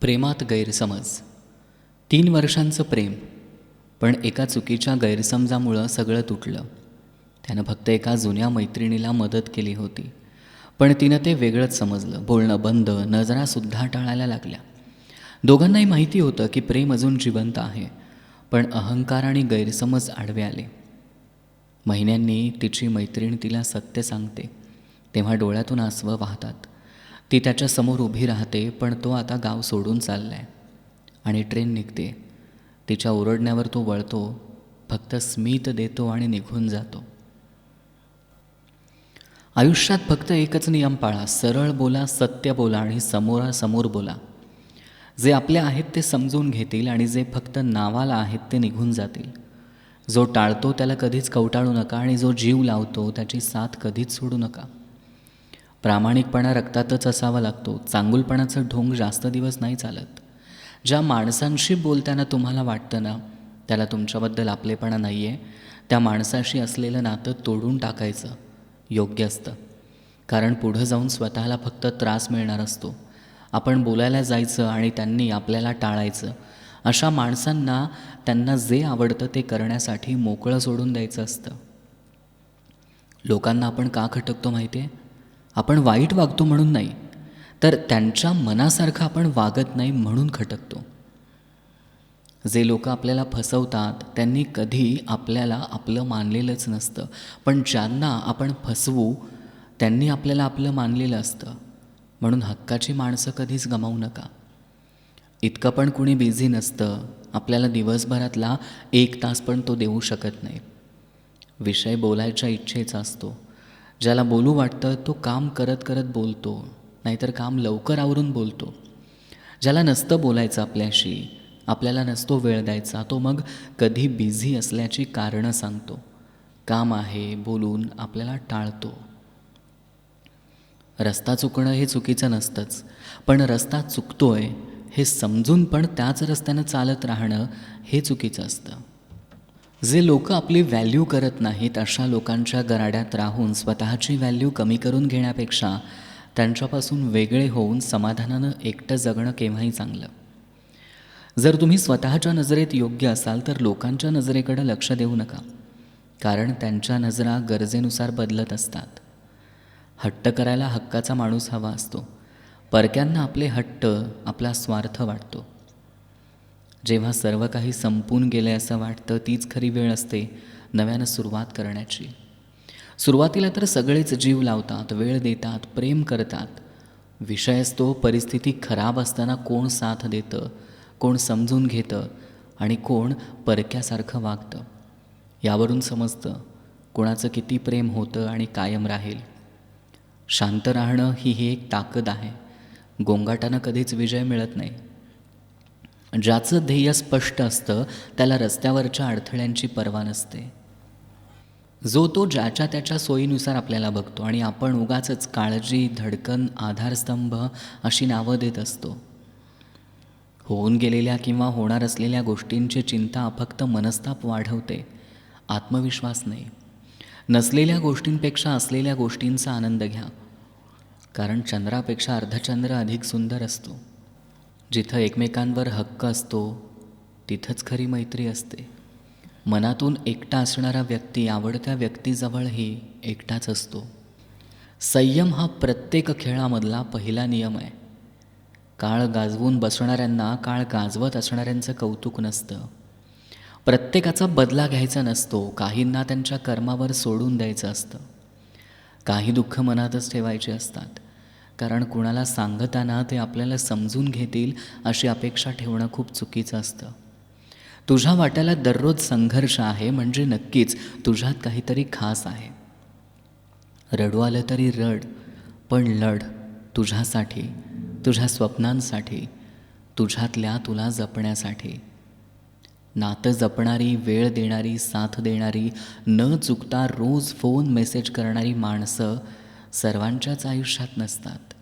प्रेमात गैरसमज. तीन वर्षांचं प्रेम पण एका चुकीच्या गैरसमजामुळं सगळं तुटलं. त्यानं फक्त एका जुन्या मैत्रिणीला मदत केली होती पण तिनं ते वेगळंच समजलं. बोलणं बंद नजरासुद्धा टाळायला लागल्या. दोघांनाही माहिती होतं की प्रेम अजून जिवंत आहे पण अहंकार आणि गैरसमज आडवे आले. महिन्यांनी तिची मैत्रीण तिला सत्य सांगते तेव्हा डोळ्यातून आसवं वाहतात. ती त्याच्यासमोर उभी राहते पण तो आता गाव सोडून चाललाय आणि ट्रेन निघते. तिच्या ओरडण्यावर तो वळतो फक्त स्मित देतो आणि निघून जातो. आयुष्यात फक्त एकच नियम पाळा सरळ बोला सत्य बोला आणि समोरासमोर बोला. जे आपले आहेत ते समजून घेतील आणि जे फक्त नावाला आहेत ते निघून जातील. जो टाळतो त्याला कधीच कवटाळू नका आणि जो जीव लावतो त्याची साथ कधीच सोडू नका. प्रामाणिकपणा रक्तातच असावा लागतो. चांगुलपणाचं ढोंग जास्त दिवस नाही चालत. ज्या माणसांशी बोलताना तुम्हाला वाटतं ना त्याला तुमच्याबद्दल आपलेपणा नाही आहे त्या माणसाशी असलेलं नातं तोडून टाकायचं. योग्य असतं. कारण पुढं जाऊन स्वतःला फक्त त्रास मिळणार असतो. आपण बोलायला जायचं आणि त्यांनी आपल्याला टाळायचं. अशा माणसांना त्यांना जे आवडतं ते करण्यासाठी मोकळं सोडून द्यायचं असतं. लोकांना आपण का खटकतो माहिती आहे आपण वाईट वागतो म्हणून नाही तर त्यांच्या मनासारखं आपण वागत नाही म्हणून खटकतो. जे लोक आपल्याला फसवतात त्यांनी कधी आपल्याला आपलं मानलेलंच नसतं. पण ज्यांना आपण फसवू त्यांनी आपल्याला आपलं मानलेलं असतं. म्हणून हक्काची माणसं कधीच गमावू नका. इतकं पण कुणी बिझी नसतं आपल्याला दिवसभरातला एक तास पण तो देऊ शकत नाही. विषय बोलायच्या इच्छेचा असतो. ज्याला बोलू वाटतं तो काम करत करत बोलतो नाहीतर काम लवकर आवरून बोलतो. ज्याला नसतं बोलायचं आपल्याशी आपल्याला नसतो वेळ द्यायचा तो मग कधी बिझी असल्याची कारणं सांगतो. काम आहे बोलून आपल्याला टाळतो. रस्ता चुकणं हे चुकीचं नसतंच पण रस्ता चुकतोय हे समजून पण त्याच रस्त्यानं चालत राहणं हे चुकीचं असतं. जे लोक आपली व्हॅल्यू करत नाहीत अशा लोकांच्या गराड्यात राहून स्वतःची व्हॅल्यू कमी करून घेण्यापेक्षा त्यांच्यापासून वेगळे होऊन समाधानानं एकटं जगणं केव्हाही चांगलं. जर तुम्ही स्वतःच्या नजरेत योग्य असाल तर लोकांच्या नजरेकडं लक्ष देऊ नका. कारण त्यांच्या नजरा गरजेनुसार बदलत असतात. हट्ट करायला हक्काचा माणूस हवा असतो. परक्यांना आपले हट्ट आपला स्वार्थ वाटतो. जेव्हा सर्व काही संपून गेले असं वाटतं तीच खरी वेळ असते नव्यानं सुरुवात करण्याची. सुरुवातीला तर सगळेच जीव लावतात वेळ देतात प्रेम करतात. विषय असतो परिस्थिती खराब असताना कोण साथ देतं कोण समजून घेतं आणि कोण परक्यासारखं वागतं. यावरून समजतं कोणाचं किती प्रेम होतं आणि कायम राहील. शांत राहणं ही ही एक ताकद आहे. गोंगाटानं कधीच विजय मिळत नाही. ज्याचं ध्येय स्पष्ट असतं त्याला रस्त्यावरच्या अडथळ्यांची पर्वा नसते. जो तो ज्याच्या त्याच्या सोयीनुसार आपल्याला बघतो आणि आपण उगाचच काळजी धडकन आधारस्तंभ अशी नावं देत असतो. होऊन गेलेल्या किंवा होणार असलेल्या गोष्टींची चिंता फक्त मनस्ताप वाढवते आत्मविश्वास नाही. नसलेल्या गोष्टींपेक्षा असलेल्या गोष्टींचा आनंद घ्या. कारण चंद्रापेक्षा अर्धचंद्र अधिक सुंदर असतो. जिथं एकमेकांवर हक्क असतो तिथंच खरी मैत्री असते. मनातून एकटा असणारा व्यक्ती आवडत्या व्यक्तीजवळही एकटाच असतो. संयम हा प्रत्येक खेळामधला पहिला नियम आहे. काळ गाजवून बसणाऱ्यांना काळ गाजवत असणाऱ्यांचं कौतुक नसतं. प्रत्येकाचा बदला घ्यायचा नसतो काहींना त्यांच्या कर्मावर सोडून द्यायचं असतं. काही दुःख मनातच ठेवायचे असतात. कारण कुणाला सांगताना ते आपल्याला समजून घेतील अशी अपेक्षा ठेवणं खूप चुकीचं असतं. तुझ्या वाट्याला दररोज संघर्ष आहे म्हणजे नक्कीच तुझ्यात काहीतरी खास आहे. रडू आलं तरी रड पण लढ तुझ्यासाठी तुझ्या स्वप्नांसाठी तुझ्यातल्या तुला जपण्यासाठी. नातं जपणारी वेळ देणारी साथ देणारी न चुकता रोज फोन मेसेज करणारी माणसं सर्वांच्याच आयुष्यात नसतात.